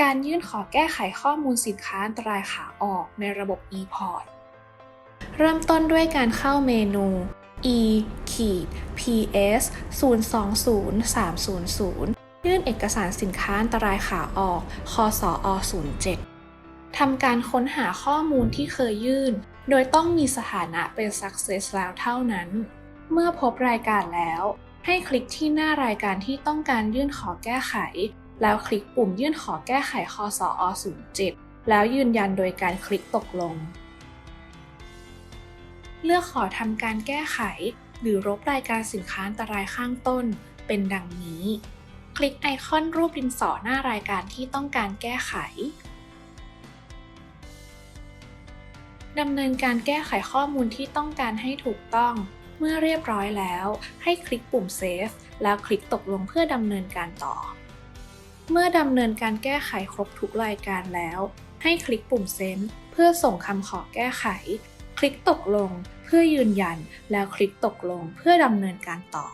การยื่นขอแก้ไขข้อมูลสินค้าอันตรายขาออกในระบบ ePort เริ่มต้นด้วยการเข้าเมนู e ps 020 300 ยื่นเอกสารสินค้าอันตรายขาออก คสอ 07 ทำการค้นหาข้อมูลที่เคยยื่น โดยต้องมีสถานะเป็น success แล้วเท่านั้น เมื่อพบรายการแล้ว ให้คลิกที่หน้ารายการที่ต้องการยื่นขอแก้ไข แล้วคลิกปุ่มยื่นขอแก้ไขคสอ07 แล้วยืนยันโดยการคลิกตกลง เลือกขอทำการแก้ไข หรือลบรายการสินค้าอันตรายข้างต้น เป็นดังนี้ คลิกไอคอนรูปดินสอหน้ารายการที่ต้องการแก้ไขดำเนินการแก้ไขข้อมูลที่ต้องการให้ถูกต้อง เมื่อเรียบร้อยแล้ว ให้คลิกปุ่ม Save แล้วคลิกตกลงเพื่อดำเนินการต่อ เมื่อดำเนินการแก้ไขครบทุกรายการแล้ว ให้คลิกปุ่ม Send เพื่อส่งคำขอแก้ไข คลิกตกลงเพื่อยืนยัน แล้วคลิกตกลงเพื่อดำเนินการต่อ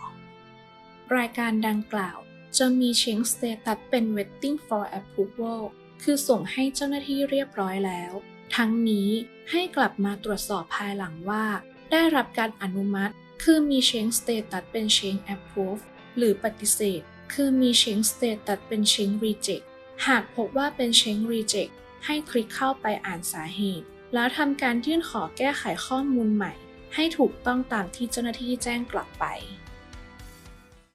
รายการดังกล่าวจะมี Change Status เป็น Waiting for Approval คือส่งให้เจ้าหน้าที่เรียบร้อยแล้ว ทั้งนี้ให้กลับมาตรวจสอบภายหลังว่า ได้รับการอนุมัติ คือมี Change Status เป็น Change Approve หรือปฏิเสธ คือมี Change Status เป็น Change Reject หากพบว่าเป็น Change Reject ให้คลิกเข้าไปอ่านสาเหตุ แล้วทำการยื่นขอแก้ไขข้อมูลใหม่ ให้ถูกต้องตามที่เจ้าหน้าที่แจ้งกลับไป